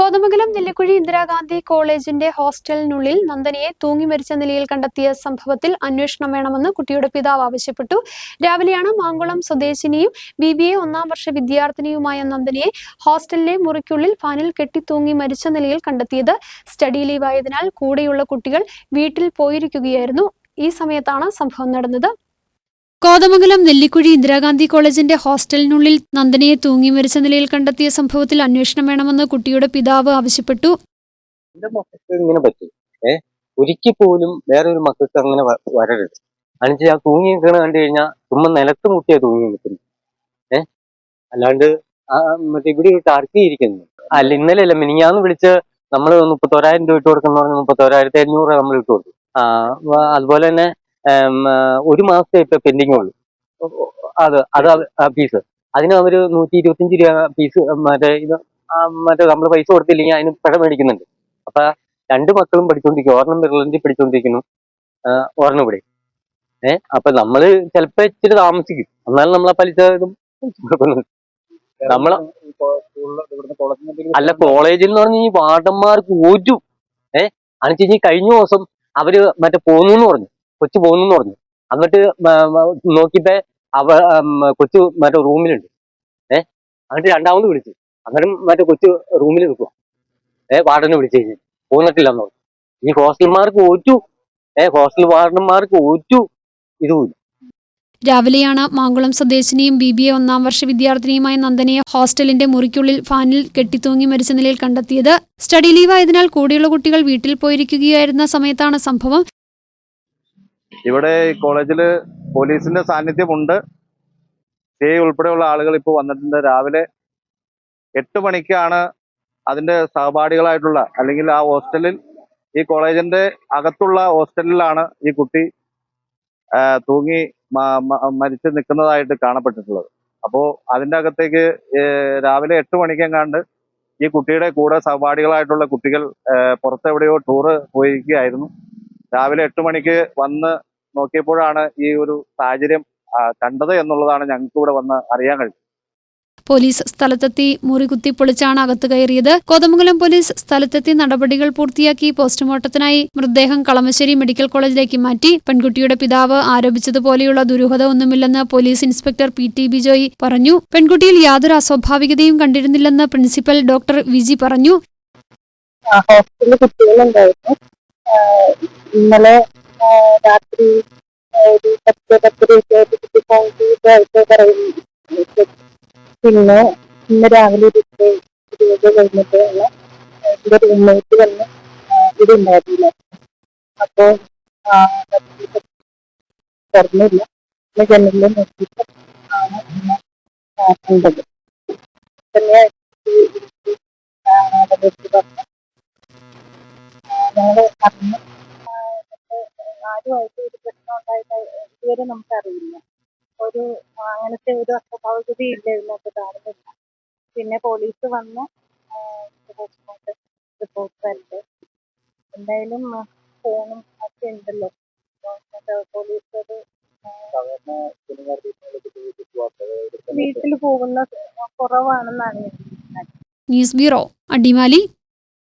കോതമംഗലം നെല്ലിക്കുഴി ഇന്ദിരാഗാന്ധി കോളേജിന്റെ ഹോസ്റ്റലിനുള്ളിൽ നന്ദനിയെ തൂങ്ങി മരിച്ച നിലയിൽ കണ്ടെത്തിയ സംഭവത്തിൽ അന്വേഷണം വേണമെന്ന് കുട്ടിയുടെ പിതാവ് ആവശ്യപ്പെട്ടു. രാവിലെയാണ് മാങ്കുളം സ്വദേശിനിയും ബി ബി എ ഒന്നാം വർഷ വിദ്യാർത്ഥിനിയുമായ നന്ദനിയെ ഹോസ്റ്റലിലെ മുറിക്കുള്ളിൽ ഫാനിൽ കെട്ടിത്തൂങ്ങി മരിച്ച നിലയിൽ കണ്ടെത്തിയത്. സ്റ്റഡി ലീവായതിനാൽ കൂടെയുള്ള കുട്ടികൾ വീട്ടിൽ പോയിരിക്കുകയായിരുന്നു. ഈ സമയത്താണ് സംഭവം നടന്നത്. കോതമംഗലം നെല്ലിക്കുഴി ഇന്ദിരാഗാന്ധി കോളേജിന്റെ ഹോസ്റ്റലിനുള്ളിൽ നന്ദനയെ തൂങ്ങി മരിച്ച നിലയിൽ കണ്ടെത്തിയ സംഭവത്തിൽ അന്വേഷണം വേണമെന്ന് കുട്ടിയുടെ പിതാവ് ആവശ്യപ്പെട്ടു. ഇങ്ങനെ ഒരിക്കൽ പോലും വേറൊരു മക്കൾക്ക് അങ്ങനെ വരരുത്. അനിച്ച് ആ തൂങ്ങി നിൽക്കണ കണ്ടു കഴിഞ്ഞാൽ ചുമ്മാ നിലത്ത് മുട്ടിയാ തൂങ്ങി നിൽക്കുന്നു ഏ? അല്ലാണ്ട് മറ്റേ ഇവിടെ ടർക്കിയിരിക്കുന്നു അല്ല ഇന്നലെ അല്ല മിനിഞ്ഞാന്ന് വിളിച്ച് നമ്മൾ മുപ്പത്തോരായിരം രൂപ ഇട്ട് കൊടുക്കുന്ന പറഞ്ഞ് മുപ്പത്തോരായിരത്തി അഞ്ഞൂറ് നമ്മൾ ഇട്ട് കൊടുക്കും ആ അതുപോലെ തന്നെ ഒരു മാസത്തെ ഇപ്പൊ പെൻഡിങ് ഉള്ളു. അത് അത് ഫീസ് അതിന് അവർ നൂറ്റി ഇരുപത്തിയഞ്ച് രൂപ ഫീസ് മറ്റേ ഇത് മറ്റേ നമ്മൾ പൈസ കൊടുത്തില്ലെങ്കിൽ അതിന് പിഴ മേടിക്കുന്നുണ്ട്. അപ്പൊ രണ്ട് മക്കളും പഠിച്ചുകൊണ്ടിരിക്കും ഒരെണ്ണം വിരലഞ്ചി പഠിച്ചുകൊണ്ടിരിക്കുന്നു ഒരെണ്ണം ഇവിടെ. ഏഹ് അപ്പൊ നമ്മൾ ചിലപ്പോ ഇച്ചിരി താമസിക്കും. എന്നാലും നമ്മളെ പലിശ ഇതും നമ്മളെ അല്ല കോളേജിൽ എന്ന് പറഞ്ഞ ഈ വാർഡന്മാർക്ക് ഒരു ഏഹ് അണിച്ച് കഴിഞ്ഞ ദിവസം അവർ മറ്റേ പോന്നു പറഞ്ഞു. കൊച്ചു പോകുന്നു പറഞ്ഞു. എന്നിട്ട് നോക്കിയപ്പോ അവ കൊച്ചു മറ്റേ റൂമിലുണ്ട്. ഏഹ് എന്നിട്ട് രണ്ടാമത് വിളിച്ചു. അന്നേരം മറ്റേ കൊച്ചു റൂമിൽ നിൽക്കുക ഏഹ് വാർഡനെ വിളിച്ചു കഴിഞ്ഞു. പോന്നിട്ടില്ല എന്ന് പറഞ്ഞു. ഈ ഹോസ്റ്റൽമാർക്ക് ഓറ്റു. ഏഹ് ഹോസ്റ്റൽ വാർഡന്മാർക്ക് ഓറ്റു. ഇതുമില്ല രാവിലെയാണ് മാങ്കുളം സ്വദേശിനിയും ബി ബി എ ഒന്നാം വർഷ വിദ്യാർത്ഥിനിയുമായ നന്ദനയെ ഹോസ്റ്റലിന്റെ മുറിക്കുള്ളിൽ ഫാനിൽ കെട്ടിത്തൂങ്ങി മരിച്ച നിലയിൽ കണ്ടെത്തിയത്. സ്റ്റഡി ലീവായതിനാൽ കൂടെയുള്ള കുട്ടികൾ വീട്ടിൽ പോയിരിക്കുകയായിരുന്ന സമയത്താണ് സംഭവം. ഇവിടെ കോളേജിൽ പോലീസിന്റെ സാന്നിധ്യമുണ്ട്. സി ഉൾപ്പെടെയുള്ള ആളുകൾ ഇപ്പോൾ വന്നിട്ടുണ്ട്. രാവിലെ എട്ട് മണിക്കാണ് അതിന്റെ സഹപാഠികളായിട്ടുള്ള അല്ലെങ്കിൽ ആ ഹോസ്റ്റലിൽ ഈ കോളേജിന്റെ അകത്തുള്ള ഹോസ്റ്റലിലാണ് ഈ കുട്ടി തൂങ്ങി മരിച്ച് നിൽക്കുന്നതായിട്ട് കാണപ്പെട്ടിട്ടുള്ളത്. അപ്പോൾ അതിന്റെ അകത്തേക്ക് രാവിലെ എട്ട് മണിക്കെങ്ങാണ്ട് ഈ കുട്ടിയുടെ കൂടെ സഹപാഠികളായിട്ടുള്ള കുട്ടികൾ പുറത്തെവിടെയോ ടൂറ് പോയിരിക്കുകയായിരുന്നു. രാവിലെ എട്ട് മണിക്ക് വന്ന് നോക്കിയപ്പോഴാണ് ഈ ഒരു സാഹചര്യം കണ്ടത് എന്നുള്ളതാണ് ഞങ്ങൾക്ക് ഇവിടെ വന്ന് അറിയാൻ കഴിഞ്ഞത് പോലീസ് സ്ഥലത്തെത്തി മുറി കുത്തിപ്പൊളിച്ചാണ് അകത്ത് കയറിയത്. കോതമംഗലം പോലീസ് സ്ഥലത്തെത്തി നടപടികൾ പൂർത്തിയാക്കി പോസ്റ്റ്മോർട്ടത്തിനായി മൃതദേഹം കളമശ്ശേരി മെഡിക്കൽ കോളേജിലേക്ക് മാറ്റി. പെൺകുട്ടിയുടെ പിതാവ് ആരോപിച്ചതുപോലെയുള്ള ദുരൂഹത ഒന്നുമില്ലെന്ന് police inspector P T Bijoy പറഞ്ഞു. പെൺകുട്ടിയിൽ യാതൊരു അസ്വാഭാവികതയും കണ്ടിരുന്നില്ലെന്ന് പ്രിൻസിപ്പൽ ഡോക്ടർ വിജി പറഞ്ഞു. ഹോസ്പിറ്റലിൽ കുട്ടികളുണ്ടായിരുന്നു. ഇന്നലെ രാത്രി പത്ത് പത്തരയൊക്കെ ആയിട്ട് കുട്ടി പറയുന്നു പിന്നെ ഇന്ന് രാവിലെ ഒരു രൂപ കഴിഞ്ഞിട്ടുള്ള എന്റെ റൂംമേറ്റ് വന്ന് ഇവിടെ ഉണ്ടായിരുന്നില്ല അപ്പോ തുറന്നില്ല പിന്നെ ജനലിൽ നോക്കിയിട്ട് ആണ് ആ, പിന്നെ ഞങ്ങൾ അറിഞ്ഞു ആ, ഒരു പ്രശ്നം ഉണ്ടായിട്ട് ഇതുവരെ നമുക്കറിയില്ല. ഒരു ആ, അങ്ങനത്തെ ഒരു അസ്വാഭാവികതയും ഇല്ല ഇതിനകത്ത് കാണുന്നില്ല. പിന്നെ പോലീസ് വന്ന് പോസ്റ്റ്മോർട്ടം റിപ്പോർട്ട് തരട്ടെ എന്തായാലും ഫോണും ഒക്കെ ഉണ്ടല്ലോ. പോലീസ് അത് വീട്ടിൽ പോകുന്ന കുറവാണെന്നാണ് ഞാൻ ന്യൂസ് ബ്യൂറോ അടിമാലി.